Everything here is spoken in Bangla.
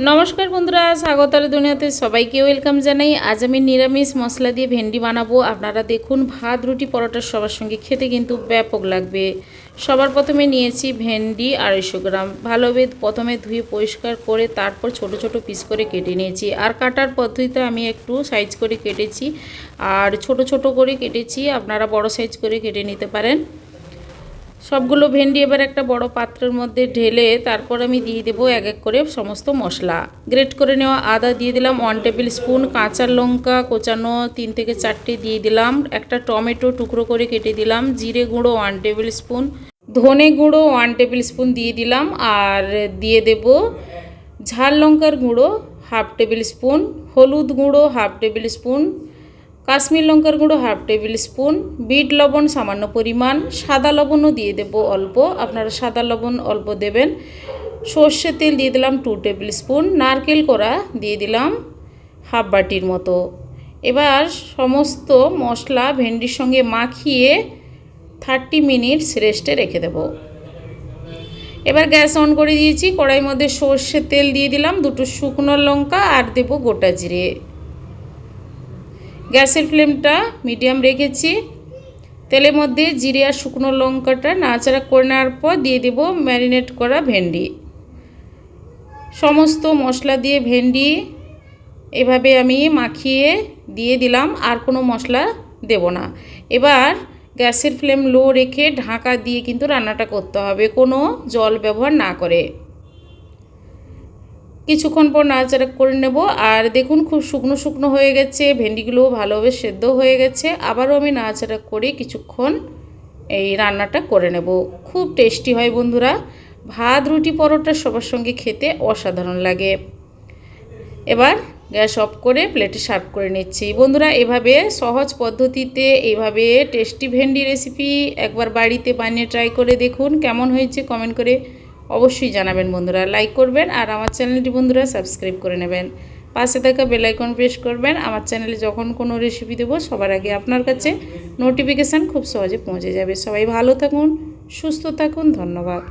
নমস্কার বন্ধুরা, স্বাগতার দুনিয়াতে সবাইকে ওয়েলকাম জানাই। আজ আমি নিরামিষ মশলা দিয়ে ভেন্ডি বানাবো। আপনারা দেখুন, ভাত, রুটি, পরোটা সবার সঙ্গে খেতে কিন্তু ব্যাপক লাগবে। সবার প্রথমে নিয়েছি ভেন্ডি আড়াইশো গ্রাম। ভালোভাবে প্রথমে ধুয়ে পরিষ্কার করে তারপর ছোট ছোট পিস করে কেটে নিয়েছি। আর কাটার পদ্ধতিতে আমি একটু সাইজ করে কেটেছি। আর ছোট ছোট করে কেটেছি। আপনারা বড় সাইজ করে কেটে নিতে পারেন। সবগুলো ভেন্ডি এবার একটা বড় পাত্রের মধ্যে ঢেলে তারপর আমি দিয়ে দেবো এক এক করে সমস্ত মশলা। গ্রেট করে নেওয়া আদা দিয়ে দিলাম ওয়ান টেবিল স্পুন কাঁচা লঙ্কা কোচানো তিন থেকে চারটে দিয়ে দিলাম, একটা টমেটো টুকরো করে কেটে দিলাম, জিরে গুঁড়ো ওয়ান টেবিল স্পুন ধনে গুঁড়ো ওয়ান টেবিল স্পুন দিয়ে দিলাম, আর দিয়ে দেব ঝাল লঙ্কার গুঁড়ো হাফ টেবিল স্পুন হলুদ গুঁড়ো হাফ টেবিল স্পুন কাশ্মীর লঙ্কার গুঁড়ো হাফ টেবিল স্পুন, বিট লবণ সামান্য পরিমাণ, সাদা লবণও দিয়ে দেবো অল্প, আপনারা সাদা লবণ অল্প দেবেন। সর্ষে তেল দিয়ে দিলাম টু টেবিল স্পুন নারকেল কোড়া দিয়ে দিলাম হাফ বাটির মতো। এবার সমস্ত মশলা ভেন্ডির সঙ্গে মাখিয়ে থার্টি মিনিটস রেস্টে রেখে দেব। এবার গ্যাস অন করে দিয়েছি, কড়াইয়ের মধ্যে সর্ষে তেল দিয়ে দিলাম, দুটো শুকনো লঙ্কা আর দেবো গোটা জিরে। গ্যাসের ফ্লেমটা মিডিয়াম রেখেছি। তেলের মধ্যে জিরে আর শুকনো লঙ্কাটা নাড়াচাড়া করে নেওয়ার পর দিয়ে দেব ম্যারিনেট করা ভেন্ডি। সমস্ত মশলা দিয়ে ভেন্ডি এভাবে আমি মাখিয়ে দিয়ে দিলাম, আর কোনো মশলা দেব না। এবার গ্যাসের ফ্লেম লো রেখে ঢাকা দিয়ে কিন্তু রান্নাটা করতে হবে, কোনো জল ব্যবহার না করে। কিছুক্ষণ পর নাড়াচাড়া করে নেব। আর দেখুন, খুব শুকনো শুকনো হয়ে গেছে, ভেন্ডিগুলোও ভালোভাবে সেদ্ধ হয়ে গেছে। আবারও আমি নাড়াচাড়া করে কিছুক্ষণ এই রান্নাটা করে নেব। খুব টেস্টি হয় বন্ধুরা। ভাত, রুটি, পরোটা সবার সঙ্গে খেতে অসাধারণ লাগে। এবার গ্যাস অফ করে প্লেটে সার্ভ করে নিচ্ছি। বন্ধুরা, এভাবে সহজ পদ্ধতিতে এইভাবে টেস্টি ভেন্ডি রেসিপি একবার বাড়িতে বানিয়ে ট্রাই করে দেখুন। কেমন হয়েছে কমেন্ট করে অবশ্যই জানাবেন বন্ধুরা লাইক করবেন আর আমার চ্যানেলটি বন্ধুরা সাবস্ক্রাইব করে নেবেন। পাশে থাকা বেলাইকন প্রেস করবেন, আমার চ্যানেলে যখন কোনো রেসিপি দেবো, সবার আগে আপনার কাছে নোটিফিকেশান খুব সহজে পৌঁছে যাবে। সবাই ভালো থাকুন, সুস্থ থাকুন, ধন্যবাদ।